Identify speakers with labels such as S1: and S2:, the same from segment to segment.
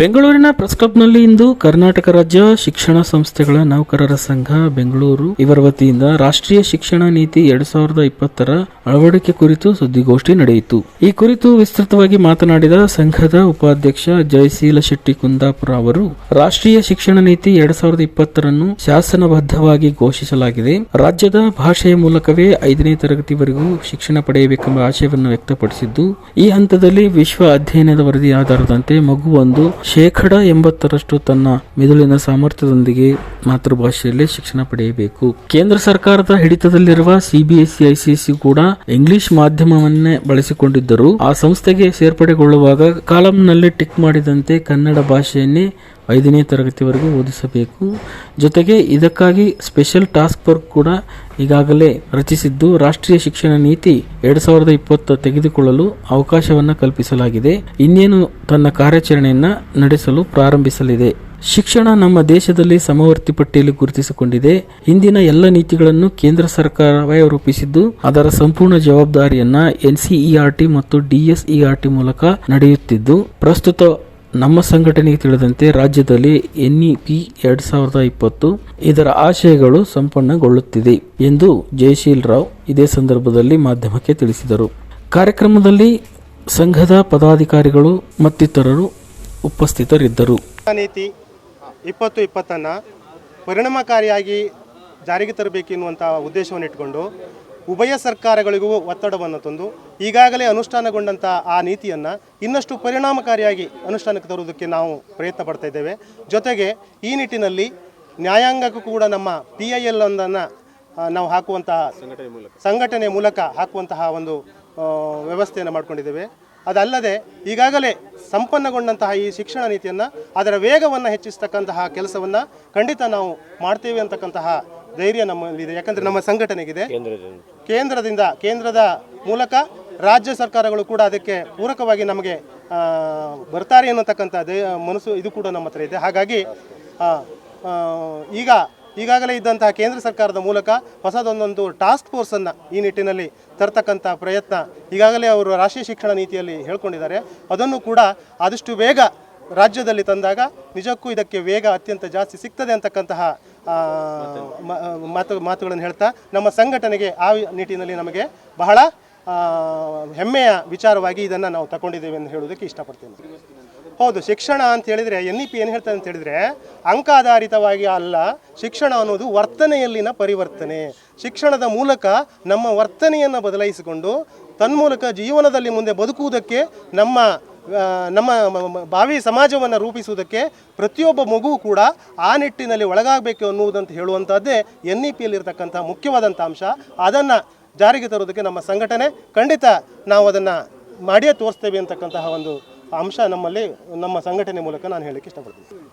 S1: ಬೆಂಗಳೂರಿನ ಪ್ರೆಸ್ ಕ್ಲಬ್ನಲ್ಲಿ ಇಂದು ಕರ್ನಾಟಕ ರಾಜ್ಯ ಶಿಕ್ಷಣ ಸಂಸ್ಥೆಗಳ ನೌಕರರ ಸಂಘ ಬೆಂಗಳೂರು. ಇವರ ವತಿಯಿಂದ ರಾಷ್ಟ್ರೀಯ ಶಿಕ್ಷಣ ನೀತಿ ಎರಡ್ ಸಾವಿರದ ಇಪ್ಪತ್ತರ ಅಳವಡಿಕೆ ಕುರಿತು ಸುದ್ದಿಗೋಷ್ಠಿ ನಡೆಯಿತು. ಈ ಕುರಿತು ವಿಸ್ತೃತವಾಗಿ ಮಾತನಾಡಿದ ಸಂಘದ ಉಪಾಧ್ಯಕ್ಷ ಜಯಶೀಲ ಶೆಟ್ಟಿ ಕುಂದಾಪುರ ಅವರು, ರಾಷ್ಟ್ರೀಯ ಶಿಕ್ಷಣ ನೀತಿ ಎರಡ್ ಸಾವಿರದ ಇಪ್ಪತ್ತರನ್ನು ಶಾಸನಬದ್ಧವಾಗಿ ಘೋಷಿಸಲಾಗಿದೆ. ರಾಜ್ಯದ ಭಾಷೆಯ ಮೂಲಕವೇ ಐದನೇ ತರಗತಿವರೆಗೂ ಶಿಕ್ಷಣ ಪಡೆಯಬೇಕೆಂಬ ಆಶಯವನ್ನು ವ್ಯಕ್ತಪಡಿಸಿದ್ದು, ಈ ಹಂತದಲ್ಲಿ ವಿಶ್ವ ಅಧ್ಯಯನದ ವರದಿ ಆಧಾರದಂತೆ ಮಗುವೊಂದು ಶೇಕಡ ಎಂಬತ್ತರಷ್ಟು ತನ್ನ ಮಿದುಳಿನ ಸಾಮರ್ಥ್ಯದೊಂದಿಗೆ ಮಾತೃಭಾಷೆಯಲ್ಲೇ ಶಿಕ್ಷಣ ಪಡೆಯಬೇಕು. ಕೇಂದ್ರ ಸರ್ಕಾರದ ಹಿಡಿತದಲ್ಲಿರುವ ಸಿಬಿಎಸ್ಇ ಐಸಿಎಸ್ಸಿ ಕೂಡ ಇಂಗ್ಲಿಷ್ ಮಾಧ್ಯಮವನ್ನೇ ಬಳಸಿಕೊಂಡಿದ್ದರು ಆ ಸಂಸ್ಥೆಗೆ ಸೇರ್ಪಡೆಗೊಳ್ಳುವಾಗ ಕಾಲಂನಲ್ಲಿ ಟಿಕ್ ಮಾಡಿದಂತೆ ಕನ್ನಡ ಭಾಷೆಯನ್ನೇ ಐದನೇ ತರಗತಿವರೆಗೂ ಓದಿಸಬೇಕು. ಜೊತೆಗೆ ಇದಕ್ಕಾಗಿ ಸ್ಪೆಷಲ್ ಟಾಸ್ಕ್ ಫೋರ್ಸ್ ಕೂಡ ಈಗಾಗಲೇ ರಚಿಸಿದ್ದು, ರಾಷ್ಟ್ರೀಯ ಶಿಕ್ಷಣ ನೀತಿ ಎರಡ್ ಸಾವಿರದ ಇಪ್ಪತ್ತು ತೆಗೆದುಕೊಳ್ಳಲು ಅವಕಾಶವನ್ನು ಕಲ್ಪಿಸಲಾಗಿದೆ. ಇನ್ನೇನು ತನ್ನ ಕಾರ್ಯಾಚರಣೆಯನ್ನು ನಡೆಸಲು ಪ್ರಾರಂಭಿಸಲಿದೆ. ಶಿಕ್ಷಣ ನಮ್ಮ ದೇಶದಲ್ಲಿ ಸಮವರ್ತಿ ಪಟ್ಟಿಯಲ್ಲಿ ಗುರುತಿಸಿಕೊಂಡಿದೆ. ಹಿಂದಿನ ಎಲ್ಲ ನೀತಿಗಳನ್ನು ಕೇಂದ್ರ ಸರ್ಕಾರವೇ ರೂಪಿಸಿದ್ದು, ಅದರ ಸಂಪೂರ್ಣ ಜವಾಬ್ದಾರಿಯನ್ನ ಎನ್ಸಿಇಆರ್ಟಿ ಮತ್ತು ಡಿಎಸ್ಇಆರ್ಟಿ ಮೂಲಕ ನಡೆಯುತ್ತಿದ್ದು, ಪ್ರಸ್ತುತ ನಮ್ಮ ಸಂಘಟನೆಗೆ ತಿಳಿದಂತೆ ರಾಜ್ಯದಲ್ಲಿ ಎನ್ಇಪಿ ಎರಡ್ ಸಾವಿರದ ಇಪ್ಪತ್ತು ಇದರ ಆಶಯಗಳು ಸಂಪನ್ನಗೊಳ್ಳುತ್ತಿದೆ ಎಂದು ಜಯಶೀಲ್ ರಾವ್ ಇದೇ ಸಂದರ್ಭದಲ್ಲಿ ಮಾಧ್ಯಮಕ್ಕೆ ತಿಳಿಸಿದರು. ಕಾರ್ಯಕ್ರಮದಲ್ಲಿ ಸಂಘದ ಪದಾಧಿಕಾರಿಗಳು ಮತ್ತಿತರರು ಉಪಸ್ಥಿತರಿದ್ದರು.
S2: ನೀತಿ ಇಪ್ಪತ್ತು ಇಪ್ಪತ್ತನ್ನು ಪರಿಣಾಮಕಾರಿಯಾಗಿ ಜಾರಿಗೆ ತರಬೇಕೆನ್ನುವಂತಹ ಉದ್ದೇಶವನ್ನು ಇಟ್ಕೊಂಡು ಉಭಯ ಸರ್ಕಾರಗಳಿಗೂ ಒತ್ತಡವನ್ನು ತಂದು ಈಗಾಗಲೇ ಅನುಷ್ಠಾನಗೊಂಡಂಥ ಆ ನೀತಿಯನ್ನು ಇನ್ನಷ್ಟು ಪರಿಣಾಮಕಾರಿಯಾಗಿ ಅನುಷ್ಠಾನಕ್ಕೆ ತರುವುದಕ್ಕೆ ನಾವು ಪ್ರಯತ್ನ ಪಡ್ತಾ ಇದ್ದೇವೆ. ಜೊತೆಗೆ ಈ ನಿಟ್ಟಿನಲ್ಲಿ ನ್ಯಾಯಾಂಗಕ್ಕೂ ಕೂಡ ನಮ್ಮ ಪಿ ಐ ಎಲ್ ಒಂದನ್ನು ನಾವು ಹಾಕುವಂತಹ ಸಂಘಟನೆ ಮೂಲಕ. ಹಾಕುವಂತಹ ಒಂದು ವ್ಯವಸ್ಥೆಯನ್ನು ಮಾಡಿಕೊಂಡಿದ್ದೇವೆ. ಅದಲ್ಲದೆ ಈಗಾಗಲೇ ಸಂಪನ್ನಗೊಂಡಂತಹ ಈ ಶಿಕ್ಷಣ ನೀತಿಯನ್ನು ಅದರ ವೇಗವನ್ನು ಹೆಚ್ಚಿಸ್ತಕ್ಕಂತಹ ಕೆಲಸವನ್ನು ಖಂಡಿತ ನಾವು ಮಾಡ್ತೇವೆ ಅಂತಕ್ಕಂತಹ ಧೈರ್ಯ ನಮ್ಮಲ್ಲಿದೆ ಯಾಕಂದರೆ ನಮ್ಮ ಸಂಘಟನೆಗಿದೆ. ಕೇಂದ್ರದಿಂದ. ಕೇಂದ್ರದ ಮೂಲಕ ರಾಜ್ಯ ಸರ್ಕಾರಗಳು ಕೂಡ ಅದಕ್ಕೆ ಪೂರಕವಾಗಿ ನಮಗೆ ಬರ್ತಾರೆ ಅನ್ನತಕ್ಕಂಥ ದೇ ಮನಸ್ಸು ಇದು ಕೂಡ ನಮ್ಮ ಹತ್ರ ಇದೆ. ಹಾಗಾಗಿ ಈಗ ಈಗಾಗಲೇ ಇದ್ದಂತಹ ಕೇಂದ್ರ ಸರ್ಕಾರದ ಮೂಲಕ ಹೊಸದೊಂದೊಂದು ಟಾಸ್ಕ್ ಫೋರ್ಸನ್ನು ಈ ನಿಟ್ಟಿನಲ್ಲಿ ತರ್ತಕ್ಕಂಥ ಪ್ರಯತ್ನ ಈಗಾಗಲೇ ಅವರು ರಾಷ್ಟ್ರೀಯ ಶಿಕ್ಷಣ ನೀತಿಯಲ್ಲಿ ಹೇಳ್ಕೊಂಡಿದ್ದಾರೆ. ಅದನ್ನು ಕೂಡ ಆದಷ್ಟು ಬೇಗ ರಾಜ್ಯದಲ್ಲಿ ತಂದಾಗ ನಿಜಕ್ಕೂ ಇದಕ್ಕೆ ವೇಗ ಅತ್ಯಂತ ಜಾಸ್ತಿ ಸಿಗ್ತದೆ ಅಂತಕ್ಕಂತಹ ಮಾತು, ಮಾತುಗಳನ್ನು ಹೇಳ್ತಾ ನಮ್ಮ ಸಂಘಟನೆಗೆ ಆ ನಿಟ್ಟಿನಲ್ಲಿ ನಮಗೆ ಬಹಳ ಹೆಮ್ಮೆಯ ವಿಚಾರವಾಗಿ ಇದನ್ನು ನಾವು ತಗೊಂಡಿದ್ದೇವೆ ಎಂದು ಹೇಳೋದಕ್ಕೆ ಇಷ್ಟಪಡ್ತೇನೆ. ಹೌದು, ಶಿಕ್ಷಣ ಅಂತ ಹೇಳಿದರೆ, ಎನ್ ಇ ಪಿ ಏನು ಹೇಳ್ತದೆ ಅಂತ ಹೇಳಿದರೆ ಅಂಕ ಆಧಾರಿತವಾಗಿ ಅಲ್ಲ, ಶಿಕ್ಷಣ ಅನ್ನೋದು ವರ್ತನೆಯಲ್ಲಿನ ಪರಿವರ್ತನೆ. ಶಿಕ್ಷಣದ ಮೂಲಕ ನಮ್ಮ ವರ್ತನೆಯನ್ನು ಬದಲಾಯಿಸಿಕೊಂಡು, ತನ್ಮೂಲಕ ಜೀವನದಲ್ಲಿ ಮುಂದೆ ಬದುಕುವುದಕ್ಕೆ ನಮ್ಮ ನಮ್ಮ ಭಾವಿ ಸಮಾಜವನ್ನು ರೂಪಿಸುವುದಕ್ಕೆ ಪ್ರತಿಯೊಬ್ಬ ಮಗು ಕೂಡ ಆ ನಿಟ್ಟಿನಲ್ಲಿ ಒಳಗಾಗಬೇಕು ಅನ್ನುವುದಂತ ಹೇಳುವಂಥದ್ದೇ ಎನ್ ಇ ಪಿಯಲ್ಲಿರ್ತಕ್ಕಂಥ ಮುಖ್ಯವಾದಂಥ ಅಂಶ. ಅದನ್ನು ಜಾರಿಗೆ ತರೋದಕ್ಕೆ ನಮ್ಮ ಸಂಘಟನೆ ಖಂಡಿತ ನಾವು ಅದನ್ನು ಮಾಡಿಯೇ ತೋರಿಸ್ತೇವೆ ಅಂತಕ್ಕಂತಹ ಒಂದು ಅಂಶ ನಮ್ಮಲ್ಲಿ, ನಮ್ಮ ಸಂಘಟನೆ ಮೂಲಕ ನಾನು ಹೇಳಲಿಕ್ಕೆ ಇಷ್ಟಪಡ್ತೀನಿ.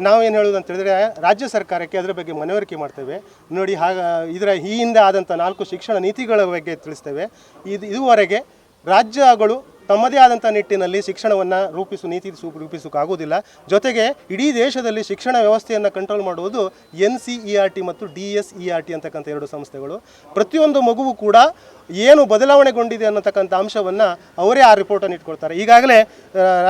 S2: ನಾವೇನು ಹೇಳೋದು ಅಂತ ಹೇಳಿದ್ರೆ, ರಾಜ್ಯ ಸರ್ಕಾರಕ್ಕೆ ಅದರ ಬಗ್ಗೆ ಮನವರಿಕೆ ಮಾಡ್ತೇವೆ. ನೋಡಿ, ಹಾಗ, ಇದರ ಈ ಹಿಂದೆ ಆದಂಥ ನಾಲ್ಕು ಶಿಕ್ಷಣ ನೀತಿಗಳ ಬಗ್ಗೆ ತಿಳಿಸ್ತೇವೆ. ಇದು, ಇದುವರೆಗೆ ರಾಜ್ಯಗಳು ತಮ್ಮದೇ ಆದಂಥ ನಿಟ್ಟಿನಲ್ಲಿ ಶಿಕ್ಷಣವನ್ನು ರೂಪಿಸು, ನೀತಿ ರೂಪಿಸೋಕ್ಕಾಗೋದಿಲ್ಲ ಜೊತೆಗೆ ಇಡೀ ದೇಶದಲ್ಲಿ ಶಿಕ್ಷಣ ವ್ಯವಸ್ಥೆಯನ್ನು ಕಂಟ್ರೋಲ್ ಮಾಡುವುದು N C E R T ಮತ್ತು D S E R T ಅಂತಕ್ಕಂಥ ಎರಡು ಸಂಸ್ಥೆಗಳು. ಪ್ರತಿಯೊಂದು ಮಗುವು ಕೂಡ ಏನು ಬದಲಾವಣೆಗೊಂಡಿದೆ ಅನ್ನತಕ್ಕಂಥ ಅಂಶವನ್ನು ಅವರೇ ಆ ರಿಪೋರ್ಟನ್ನು ಇಟ್ಕೊಳ್ತಾರೆ. ಈಗಾಗಲೇ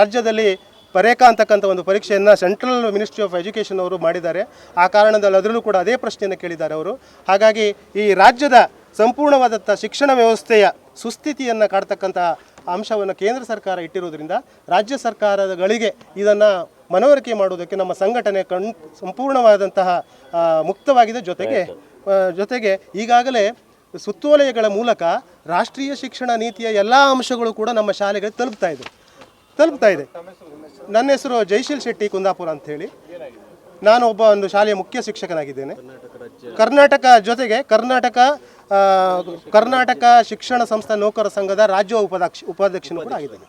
S2: ರಾಜ್ಯದಲ್ಲಿ ಪರೇಖಾ ಅಂತಕ್ಕಂಥ ಒಂದು ಪರೀಕ್ಷೆಯನ್ನು ಸೆಂಟ್ರಲ್ ಮಿನಿಸ್ಟ್ರಿ ಆಫ್ ಎಜುಕೇಷನ್ ಅವರು ಮಾಡಿದ್ದಾರೆ. ಆ ಕಾರಣದಲ್ಲಿ ಅದರಲ್ಲೂ ಕೂಡ ಅದೇ ಪ್ರಶ್ನೆಯನ್ನು ಕೇಳಿದ್ದಾರೆ ಅವರು. ಹಾಗಾಗಿ ಈ ರಾಜ್ಯದ ಸಂಪೂರ್ಣವಾದಂಥ ಶಿಕ್ಷಣ ವ್ಯವಸ್ಥೆಯ ಸುಸ್ಥಿತಿಯನ್ನು ಕಾಡ್ತಕ್ಕಂಥ ಅಂಶವನ್ನು ಕೇಂದ್ರ ಸರ್ಕಾರ ಇಟ್ಟಿರುವುದರಿಂದ ರಾಜ್ಯ ಸರ್ಕಾರಗಳಿಗೆ ಇದನ್ನು ಮನವರಿಕೆ ಮಾಡುವುದಕ್ಕೆ ನಮ್ಮ ಸಂಘಟನೆ ಕಣ್ ಸಂಪೂರ್ಣವಾದಂತಹ ಮುಕ್ತವಾಗಿದೆ. ಜೊತೆಗೆ ಜೊತೆಗೆ ಈಗಾಗಲೇ ಸುತ್ತೋಲೆಗಳ ಮೂಲಕ ರಾಷ್ಟ್ರೀಯ ಶಿಕ್ಷಣ ನೀತಿಯ ಎಲ್ಲ ಅಂಶಗಳು ಕೂಡ ನಮ್ಮ ಶಾಲೆಗಳಿಗೆ ತಲುಪ್ತಾ ಇದೆ. ತಲುಪ್ತಾ ಇದೆ. ನನ್ನ ಹೆಸರು ಜೈಶೀಲ್ ಶೆಟ್ಟಿ ಕುಂದಾಪುರ ಅಂತ ಹೇಳಿ. ನಾನು ಒಬ್ಬ ಒಂದು ಶಾಲೆಯ ಮುಖ್ಯ ಶಿಕ್ಷಕನಾಗಿದ್ದೇನೆ. ಕರ್ನಾಟಕ ಜೊತೆಗೆ ಕರ್ನಾಟಕ ಕರ್ನಾಟಕ ಶಿಕ್ಷಣ ಸಂಸ್ಥೆ ನೌಕರ ಸಂಘದ ರಾಜ್ಯ ಉಪಾಧ್ಯಕ್ಷ ಉಪಾಧ್ಯಕ್ಷನು ಕೂಡ ಆಗಿದ್ದೇನೆ.